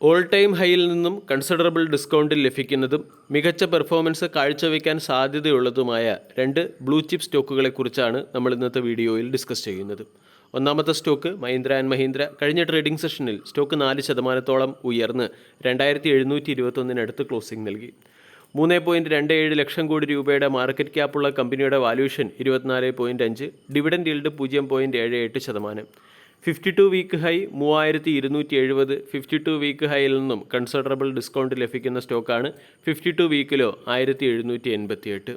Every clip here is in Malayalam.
ഓൾ ടൈം ഹൈയിൽ നിന്നും കൺസിഡറബിൾ ഡിസ്കൗണ്ടിൽ ലഭിക്കുന്നതും മികച്ച പെർഫോമൻസ് കാഴ്ചവെക്കാൻ സാധ്യതയുള്ളതുമായ രണ്ട് ബ്ലൂ ചിപ്പ് സ്റ്റോക്കുകളെക്കുറിച്ചാണ് നമ്മൾ ഇന്നത്തെ വീഡിയോയിൽ ഡിസ്കസ് ചെയ്യുന്നത്. ഒന്നാമത്തെ സ്റ്റോക്ക് മഹീന്ദ്ര ആൻഡ് മഹീന്ദ്ര. കഴിഞ്ഞ ട്രേഡിംഗ് സെഷനിൽ സ്റ്റോക്ക് നാല് ശതമാനത്തോളം ഉയർന്ന് രണ്ടായിരത്തി എഴുന്നൂറ്റി ഇരുപത്തൊന്നിനടുത്ത് ക്ലോസിംഗ് നൽകി. മൂന്ന് പോയിന്റ് രണ്ട് ഏഴ് ലക്ഷം കോടി രൂപയുടെ മാർക്കറ്റ് ക്യാപ്പുള്ള കമ്പനിയുടെ വാല്യൂഷൻ ഇരുപത്തിനാല് പോയിന്റ് അഞ്ച് ഡിവിഡൻഡ് ഈൽഡ് പൂജ്യം പോയിന്റ് ഏഴ് എട്ട് ശതമാനം. ഫിഫ്റ്റി ടു വീക്ക് ഹൈ മൂവായിരത്തി ഇരുന്നൂറ്റി എഴുപത് ഫിഫ്റ്റി ടു വീക്ക് ഹൈയിൽ നിന്നും കൺസിഡറബിൾ ഡിസ്കൗണ്ട് ലഭിക്കുന്ന സ്റ്റോക്കാണ് ഫിഫ്റ്റി ടു വീക്കിലോ ആയിരത്തി എഴുന്നൂറ്റി എൺപത്തി എട്ട്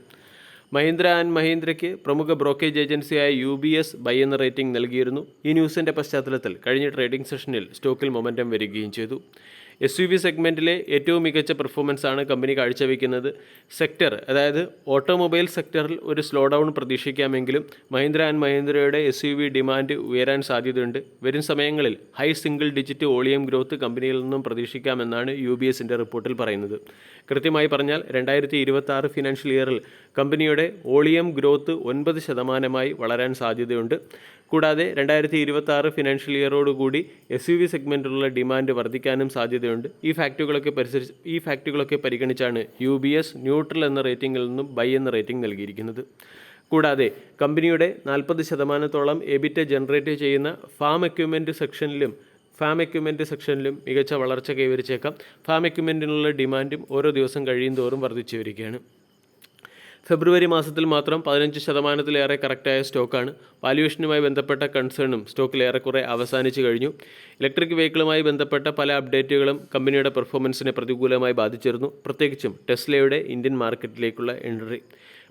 മഹീന്ദ്ര ആൻഡ് മഹീന്ദ്രയ്ക്ക് പ്രമുഖ ബ്രോക്കേജ് ഏജൻസിയായ യു ബി എസ് ബൈ എന്ന റേറ്റിംഗ് നൽകിയിരുന്നു. ഈ ന്യൂസിന്റെ പശ്ചാത്തലത്തിൽ കഴിഞ്ഞ ട്രേഡിംഗ് സെഷനിൽ സ്റ്റോക്കിൽ മൊമെന്റം വരികയും ചെയ്തു. എസ് യു വി സെഗ്മെന്റിലെ ഏറ്റവും മികച്ച പെർഫോമൻസ് ആണ് കമ്പനി കാഴ്ചവെക്കുന്നത്. സെക്ടർ അതായത് ഓട്ടോമൊബൈൽ സെക്ടറിൽ ഒരു സ്ലോ ഡൗൺ പ്രതീക്ഷിക്കാമെങ്കിലും മഹീന്ദ്ര ആൻഡ് മഹീന്ദ്രയുടെ എസ് യു വി ഡിമാൻഡ് ഉയരാൻ സാധ്യതയുണ്ട്. വരും സമയങ്ങളിൽ high single digit volume growth കമ്പനിയിൽ നിന്നും പ്രതീക്ഷിക്കാമെന്നാണ് യു ബി എസിന്റെ റിപ്പോർട്ടിൽ പറയുന്നത്. കൃത്യമായി പറഞ്ഞാൽ രണ്ടായിരത്തി ഇരുപത്തി ആറ് ഫിനാൻഷ്യൽ ഇയറിൽ കമ്പനിയുടെ വോളിയം ഗ്രോത്ത് ഒൻപത് ശതമാനമായി വളരാൻ സാധ്യതയുണ്ട്. കൂടാതെ രണ്ടായിരത്തി ഇരുപത്തി ആറ് ഫിനാൻഷ്യൽ ഇയറോടുകൂടി എസ് യു വി സെഗ്മെന്റിലുള്ള ഡിമാൻഡ് വർദ്ധിക്കാനും സാധ്യതയുണ്ട്. ഈ ഫാക്റ്റുകളൊക്കെ പരിസരിച്ച് ഈ ഫാക്റ്റുകളൊക്കെ പരിഗണിച്ചാണ് യു ബി എസ് ന്യൂട്രൽ എന്ന റേറ്റിംഗിൽ നിന്നും ബൈ എന്ന റേറ്റിംഗ് നൽകിയിരിക്കുന്നത്. കൂടാതെ കമ്പനിയുടെ നാൽപ്പത് ശതമാനത്തോളം എബിറ്റ ജനറേറ്റ് ചെയ്യുന്ന ഫാം എക്യുപ്മെന്റ് സെക്ഷനിലും ഫാം എക്യുപ്മെന്റ് സെക്ഷനിലും മികച്ച വളർച്ച കൈവരിച്ചേക്കാം. ഫാം എക്യുപ്മെന്റിനുള്ള ഡിമാൻഡും ഓരോ ദിവസം കഴിയും തോറും വർദ്ധിച്ചു വരികയാണ് ഫെബ്രുവരി മാസത്തിൽ മാത്രം പതിനഞ്ച് ശതമാനത്തിലേറെ കറക്റ്റായ സ്റ്റോക്കാണ്. വാല്യുവേഷനുമായി ബന്ധപ്പെട്ട കൺസേണും സ്റ്റോക്കിൽ ഏറെക്കുറെ അവസാനിച്ചു കഴിഞ്ഞു. ഇലക്ട്രിക് വെഹിക്കിളുമായി ബന്ധപ്പെട്ട പല അപ്ഡേറ്റുകളും കമ്പനിയുടെ പെർഫോമൻസിനെ പ്രതികൂലമായി ബാധിച്ചിരുന്നു. പ്രത്യേകിച്ചും ടെസ്ലയുടെ ഇന്ത്യൻ മാർക്കറ്റിലേക്കുള്ള എൻട്രി.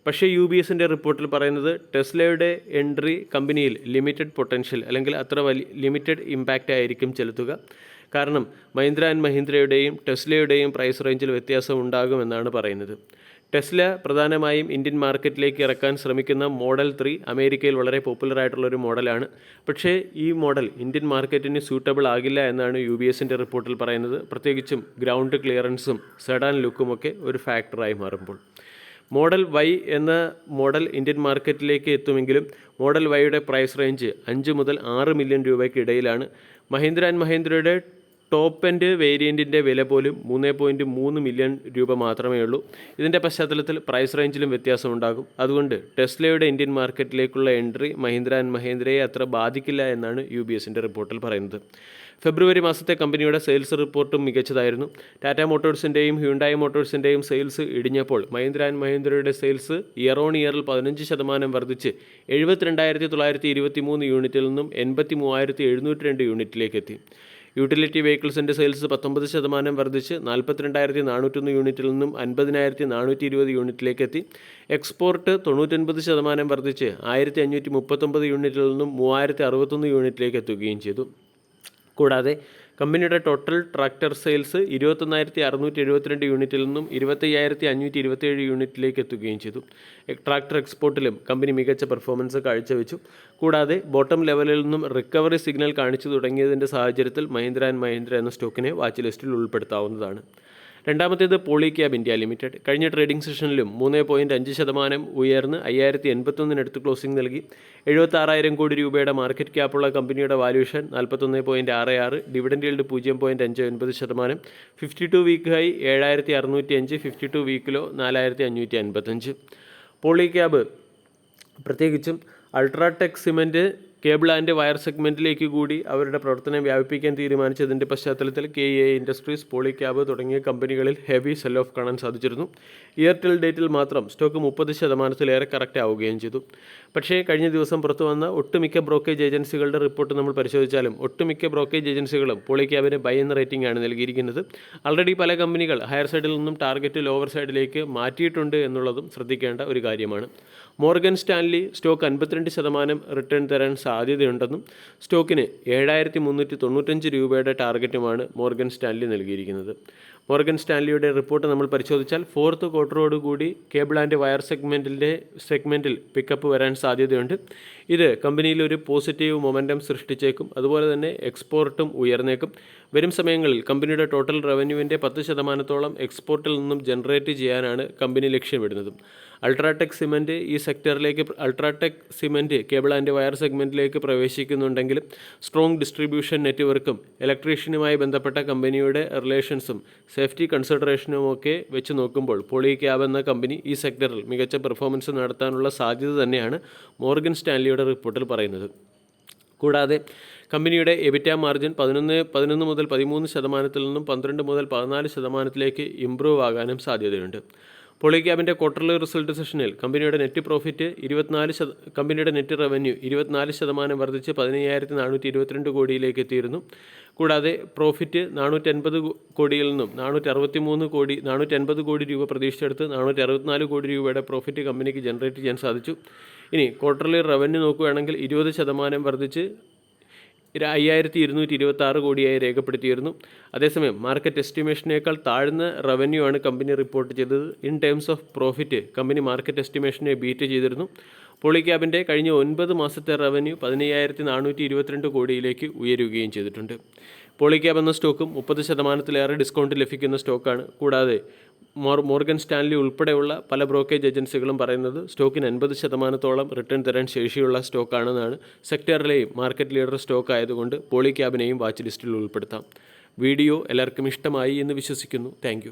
പക്ഷേ യു ബി എസിന്റെ റിപ്പോർട്ടിൽ പറയുന്നത് ടെസ്ലയുടെ എൻട്രി കമ്പനിയിൽ ലിമിറ്റഡ് പൊട്ടൻഷ്യൽ അല്ലെങ്കിൽ അത്ര വലിയ ലിമിറ്റഡ് ഇമ്പാക്റ്റ് ആയിരിക്കും ചെലുത്തുക. കാരണം മഹീന്ദ്ര ആൻഡ് മഹീന്ദ്രയുടെയും ടെസ്ലയുടെയും പ്രൈസ് റേഞ്ചിൽ വ്യത്യാസം ഉണ്ടാകുമെന്നാണ് പറയുന്നത്. ടെസ്ല പ്രധാനമായും ഇന്ത്യൻ മാർക്കറ്റിലേക്ക് ഇറക്കാൻ ശ്രമിക്കുന്ന മോഡൽ ത്രീ അമേരിക്കയിൽ വളരെ പോപ്പുലർ ആയിട്ടുള്ള ഒരു മോഡലാണ്. പക്ഷേ ഈ മോഡൽ ഇന്ത്യൻ മാർക്കറ്റിന് സൂട്ടബിൾ ആകില്ല എന്നാണ് യു ബി എസിന്റെ റിപ്പോർട്ടിൽ പറയുന്നത്. പ്രത്യേകിച്ചും ഗ്രൗണ്ട് ക്ലിയറൻസും സെഡാൻ ലുക്കുമൊക്കെ ഒരു ഫാക്ടറായി മാറുമ്പോൾ. മോഡൽ വൈ എന്ന മോഡൽ ഇന്ത്യൻ മാർക്കറ്റിലേക്ക് എത്തുമെങ്കിലും മോഡൽ വൈയുടെ പ്രൈസ് റേഞ്ച് അഞ്ച് മുതൽ ആറ് മില്യൺ രൂപയ്ക്ക് ഇടയിലാണ് മഹീന്ദ്ര ആൻഡ് മഹീന്ദ്രയുടെ ടോപ്പ് എൻഡ് വേരിയന്റിന്റെ വില പോലും മൂന്ന് പോയിന്റ് മൂന്ന് മില്യൺ രൂപ മാത്രമേ ഉള്ളൂ. ഇതിന്റെ പശ്ചാത്തലത്തിൽ പ്രൈസ് റേഞ്ചിലും വ്യത്യാസം ഉണ്ടാകും. അതുകൊണ്ട് ടെസ്ലയുടെ ഇന്ത്യൻ മാർക്കറ്റിലേക്കുള്ള എൻട്രി മഹീന്ദ്ര ആൻഡ് മഹീന്ദ്രയെ അത്ര ബാധിക്കില്ല എന്നാണ് യു ബി എസിന്റെ റിപ്പോർട്ടിൽ പറയുന്നത്. ഫെബ്രുവരി മാസത്തെ കമ്പനിയുടെ സെയിൽസ് റിപ്പോർട്ടും മികച്ചതായിരുന്നു. ടാറ്റ മോട്ടോഴ്സിന്റെയും ഹ്യുണ്ടായി മോട്ടോഴ്സിന്റെയും സെയിൽസ് ഇടിഞ്ഞപ്പോൾ മഹീന്ദ്ര ആൻഡ് മഹീന്ദ്രയുടെ സെയിൽസ് ഇയർ ഓൺ ഇയറിൽ പതിനഞ്ച് ശതമാനം വർദ്ധിച്ച് എഴുപത്തിരണ്ടായിരത്തി തൊള്ളായിരത്തി ഇരുപത്തി മൂന്ന് യൂണിറ്റിൽ നിന്നും എൺപത്തി മൂവായിരത്തി എഴുന്നൂറ്റി രണ്ട് യൂണിറ്റിലേക്ക് എത്തി. യൂട്ടിലിറ്റി വെഹിക്കിൾസിന്റെ സെയിൽസ് പത്തൊമ്പത് ശതമാനം വർദ്ധിച്ച് നാൽപ്പത്തിരണ്ടായിരത്തി നാനൂറ്റൊന്ന് യൂണിറ്റിൽ നിന്നും അൻപതിനായിരത്തി നാനൂറ്റി ഇരുപത് യൂണിറ്റിലേക്ക് എത്തി എക്സ്പോർട്ട് തൊണ്ണൂറ്റൊൻപത് ശതമാനം വർദ്ധിച്ച് ആയിരത്തി അഞ്ഞൂറ്റി മുപ്പത്തൊമ്പത് യൂണിറ്റിൽ നിന്നും മൂവായിരത്തി അറുപത്തൊന്ന് യൂണിറ്റിലേക്ക് എത്തുകയും ചെയ്തു. കൂടാതെ കമ്പനിയുടെ ടോട്ടൽ ട്രാക്ടർ സെയിൽസ് ഇരുപത്തൊന്നായിരത്തി അറുന്നൂറ്റി എഴുപത്തിരണ്ട് യൂണിറ്റിൽ നിന്നും ഇരുപത്തയ്യായിരത്തി അഞ്ഞൂറ്റി ഇരുപത്തേഴ് യൂണിറ്റിലേക്ക് എത്തുകയും ചെയ്തു. ട്രാക്ടർ എക്സ്പോർട്ടിലും കമ്പനി മികച്ച പെർഫോമൻസ് കാഴ്ചവെച്ചു. കൂടാതെ ബോട്ടം ലെവലിൽ നിന്നും റിക്കവറി സിഗ്നൽ കാണിച്ചു തുടങ്ങിയതിന്റെ സാഹചര്യത്തിൽ മഹീന്ദ്ര ആൻഡ് മഹീന്ദ്ര എന്ന സ്റ്റോക്കിനെ വാച്ച് ലിസ്റ്റിൽ ഉൾപ്പെടുത്താവുന്നതാണ്. രണ്ടാമത്തേത് പോളിക്യാബ് ഇന്ത്യ ലിമിറ്റഡ്. കഴിഞ്ഞ ട്രേഡിംഗ് സെഷനിലും മൂന്ന് പോയിന്റ് അഞ്ച് ശതമാനം ഉയർന്ന് അയ്യായിരത്തി എൺപത്തൊന്നിനടുത്ത് ക്ലോസിംഗ് നൽകി. എഴുപത്താറായിരം കോടി രൂപയുടെ മാർക്കറ്റ് ക്യാപ്പുള്ള കമ്പനിയുടെ വാല്യൂഷൻ നാൽപ്പത്തൊന്ന് പോയിന്റ് ആറ് ആറ് ഡിവിഡൻഡ് ഈൽഡ് പൂജ്യം പോയിന്റ് അഞ്ച് ഒൻപത് ശതമാനം. ഫിഫ്റ്റി ടു വീക്ക് ഹൈ ഏഴായിരത്തി അറുന്നൂറ്റി അഞ്ച് ഫിഫ്റ്റി ടു വീക്കിലോ നാലായിരത്തി അഞ്ഞൂറ്റി അൻപത്തഞ്ച്. പോളി ക്യാബ് പ്രത്യേകിച്ചും UltraTech cement cable and wire സെഗ്മെന്റിലേക്ക് കൂടി അവരുടെ പ്രവർത്തനം വ്യാപിപ്പിക്കാൻ തീരുമാനിച്ചതിന്റെ പശ്ചാത്തലത്തിൽ കെ എ ഇൻഡസ്ട്രീസ് പോളിക്യാബ് തുടങ്ങിയ കമ്പനികളിൽ ഹെവി സെൽ ഓഫ് കാണാൻ സാധിച്ചിരുന്നു. ഇയർടെൽ ഡേറ്റിൽ മാത്രം സ്റ്റോക്ക് മുപ്പത് ശതമാനത്തിലേറെ കറക്റ്റ് ആവുകയും ചെയ്തു. പക്ഷേ കഴിഞ്ഞ ദിവസം പുറത്തു വന്ന ഒട്ടുമിക്ക ബ്രോക്കേജ് ഏജൻസികളുടെ റിപ്പോർട്ട് നമ്മൾ പരിശോധിച്ചാലും ഒട്ടുമിക്ക ബ്രോക്കേജ് ഏജൻസികളും പോളിക്യാബിന് ബൈ എന്ന റേറ്റിംഗ് ആണ് നൽകിയിരിക്കുന്നത്. ആൾറെഡി പല കമ്പനികൾ ഹയർ സൈഡിൽ നിന്നും ടാർഗറ്റ് ലോവർ സൈഡിലേക്ക് മാറ്റിയിട്ടുണ്ട് എന്നുള്ളതും ശ്രദ്ധിക്കേണ്ട ഒരു കാര്യമാണ്. മോർഗൻ സ്റ്റാൻലി സ്റ്റോക്ക് അൻപത്തിരണ്ട് ശതമാനം റിട്ടേൺ തരാൻ സാധ്യതയുണ്ടെന്നും സ്റ്റോക്കിന് ഏഴായിരത്തി മുന്നൂറ്റി തൊണ്ണൂറ്റഞ്ച് രൂപയുടെ ടാർഗറ്റുമാണ് മോർഗൻ സ്റ്റാൻലി നൽകിയിരിക്കുന്നത്. മോർഗൻ സ്റ്റാൻലിയുടെ റിപ്പോർട്ട് നമ്മൾ പരിശോധിച്ചാൽ ഫോർത്ത് ക്വാർട്ടറോട് കൂടി കേബിൾ ആൻഡ് വയർ സെഗ്മെന്റിന്റെ സെഗ്മെന്റിൽ പിക്കപ്പ് വരാൻ സാധ്യതയുണ്ട്. ഇത് കമ്പനിയിൽ ഒരു പോസിറ്റീവ് മൊമെന്റം സൃഷ്ടിച്ചേക്കും. അതുപോലെ തന്നെ എക്സ്പോർട്ടും ഉയർന്നേക്കും. വരും സമയങ്ങളിൽ കമ്പനിയുടെ ടോട്ടൽ റവന്യൂവിന്റെ പത്ത് ശതമാനത്തോളം എക്സ്പോർട്ടിൽ നിന്നും ജനറേറ്റ് ചെയ്യാനാണ് കമ്പനി ലക്ഷ്യമിടുന്നത്. അൾട്രാടെക് സിമെന്റ് ഈ സെക്ടറിലേക്ക് UltraTech cement cable and wire സെഗ്മെന്റിലേക്ക് പ്രവേശിക്കുന്നുണ്ടെങ്കിലും സ്ട്രോങ് ഡിസ്ട്രിബ്യൂഷൻ നെറ്റ്വർക്കും ഇലക്ട്രീഷ്യനുമായി ബന്ധപ്പെട്ട കമ്പനിയുടെ റിലേഷൻസും സേഫ്റ്റി കൺസിഡറേഷനും ഒക്കെ വെച്ച് നോക്കുമ്പോൾ പോളി ക്യാബ് എന്ന കമ്പനി ഈ സെക്ടറിൽ മികച്ച പെർഫോമൻസ് നടത്താനുള്ള സാധ്യത തന്നെയാണ് മോർഗൻ സ്റ്റാൻലിയുടെ റിപ്പോർട്ടിൽ പറയുന്നത്. കൂടാതെ കമ്പനിയുടെ എബിറ്റ മാർജിൻ പതിനൊന്ന് പതിനൊന്ന് മുതൽ പതിമൂന്ന് ശതമാനത്തിൽ നിന്നും പന്ത്രണ്ട് മുതൽ പതിനാല് ശതമാനത്തിലേക്ക് ഇംപ്രൂവ് ആകാനും സാധ്യതയുണ്ട്. പോളിക്യാബിന്റെ ക്വാർട്ടർലി റിസൾട്ട് സെഷനിൽ കമ്പനിയുടെ നെറ്റ് പ്രോഫിറ്റ് ഇരുപത്തിനാല് ശത കമ്പനിയുടെ നെറ്റ് റവന്യൂ ഇരുപത്തിനാല് ശതമാനം വർദ്ധിച്ച് പതിനയ്യായിരത്തി നാനൂറ്റി ഇരുപത്തിരണ്ട് കോടിയിലേക്ക് എത്തിയിരുന്നു. കൂടാതെ പ്രോഫിറ്റ് നാനൂറ്റി അൻപത് കോടിയിൽ നിന്നും നാനൂറ്റി അറുപത്തി മൂന്ന് കോടി നാനൂറ്റി അൻപത് കോടി രൂപ പ്രതീക്ഷിച്ചെടുത്ത് നാനൂറ്റി അറുപത്തിനാല് കോടി രൂപയുടെ പ്രോഫിറ്റ് കമ്പനിക്ക് ജനറേറ്റ് ചെയ്യാൻ സാധിച്ചു. ഇനി ക്വാർട്ടർലി റവന്യൂ നോക്കുകയാണെങ്കിൽ ഇരുപത് ശതമാനം വർദ്ധിച്ച് അയ്യായിരത്തി ഇരുന്നൂറ്റി ഇരുപത്തി ആറ് കോടിയായി രേഖപ്പെടുത്തിയിരുന്നു. അതേസമയം മാർക്കറ്റ് എസ്റ്റിമേഷനേക്കാൾ താഴ്ന്ന റവന്യൂ ആണ് കമ്പനി റിപ്പോർട്ട് ചെയ്തത്. In terms of profit company market എസ്റ്റിമേഷനെ beat ചെയ്തിരുന്നു. പോളിക്യാബിന്റെ കഴിഞ്ഞ ഒൻപത് മാസത്തെ റവന്യൂ പതിനയ്യായിരത്തി നാനൂറ്റി ഇരുപത്തിരണ്ട് കോടിയിലേക്ക് ഉയരുകയും ചെയ്തിട്ടുണ്ട്. പോളിക്യാബ് എന്ന സ്റ്റോക്കും മുപ്പത് ശതമാനത്തിലേറെ ഡിസ്കൗണ്ട് ലഭിക്കുന്ന സ്റ്റോക്കാണ്. കൂടാതെ മോർ മോർഗൻ സ്റ്റാൻലി ഉൾപ്പെടെയുള്ള പല ബ്രോക്കേജ് ഏജൻസികളും പറയുന്നത് സ്റ്റോക്കിന് അൻപത് ശതമാനത്തോളം റിട്ടേൺ തരാൻ ശേഷിയുള്ള സ്റ്റോക്കാണെന്നാണ്. സെക്ടറിലെയും മാർക്കറ്റ് ലീഡർ സ്റ്റോക്ക് ആയതുകൊണ്ട് പോളിക്യാബിനെയും വാച്ച് ലിസ്റ്റിൽ ഉൾപ്പെടുത്താം. വീഡിയോ എല്ലാവർക്കും ഇഷ്ടമായി എന്ന് വിശ്വസിക്കുന്നു. താങ്ക്